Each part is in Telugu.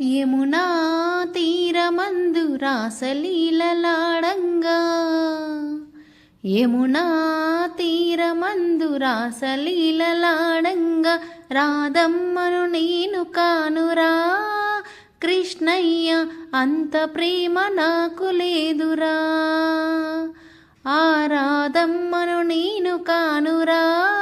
యమునా తీరమందు రాసలీలలాడంగా? యమునా తీరమందు రాసలీలలాడంగా? రాధమ్మను నేను కానురా. కృష్ణయ్య అంత ప్రేమ నాకు లేదురా. ఆ రాధమ్మను నేను కానురా.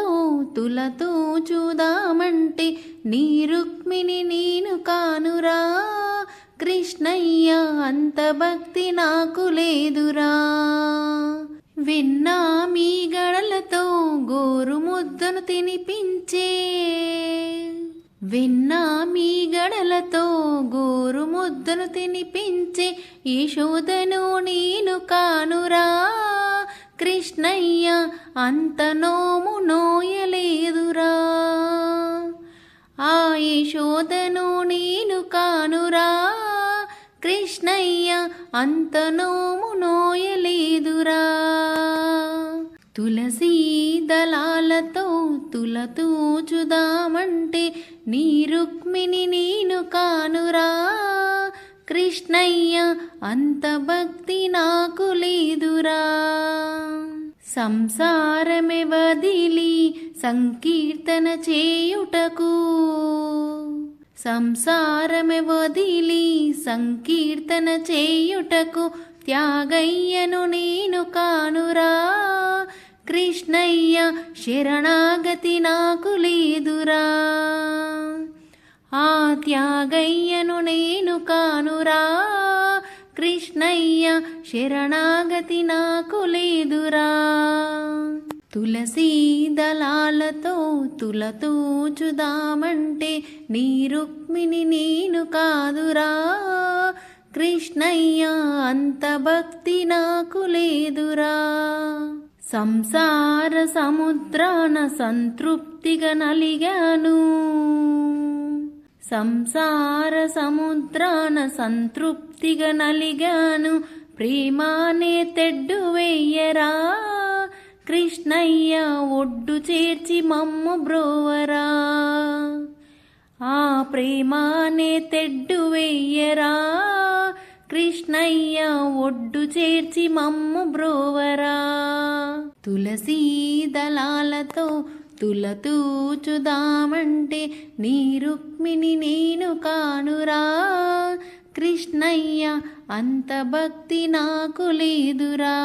తులతో చూదామంటే నీ రుక్మిణి నేను కానురా. కృష్ణయ్య అంత భక్తి నాకు లేదురా. విన్నా మీ గడలతో గోరు ముద్దను తినిపించే. విన్నా మీ గడలతో గోరు ముద్దను తినిపించే. యశోదను నేను కానురా. కృష్ణయ్య అంత నోము నోయలేదురా. ఆ యశోదను నేను కానురా. కృష్ణయ్య అంత నోము నోయలేదురా. తులసీ దళాలతో తులతూచుదామంటే నీ రుక్మిణి నేను కానురా. కృష్ణయ్య అంత భక్తి నాకు లేదురా. సంసారమే వదిలి సంకీర్తన చేయుటకు? సంసారమే వదిలి సంకీర్తన చేయుటకు? త్యాగయ్యను నేను కానురా. కృష్ణయ్య శరణాగతి నాకు లేదురా. ఆ త్యాగయ్యను నేను కానురా. కృష్ణయ్య శరణాగతి నాకు లేదురా. తులసీ దళాలతో తులతూచుదామంటే నీ రుక్మిణి నేను కాదురా. కృష్ణయ్య అంత భక్తి నాకు లేదురా. సంసార సముద్రాన సంతృప్తిగా నలిగాను. సంసార సముద్రాన సంతృప్తిగా నలిగాను. ప్రేమానే తెడ్డు వెయ్యరా. కృష్ణయ్య ఒడ్డు చేర్చి మమ్ము బ్రోవరా. ఆ ప్రేమానే తెడ్డు వెయ్యరా. కృష్ణయ్య ఒడ్డు చేర్చి మమ్ము బ్రోవరా. తులసీ దళాలతో తులతూచుదామంటే నీ రుక్మిణి నేను కానురా. కృష్ణయ్య అంత భక్తి నాకు లేదురా.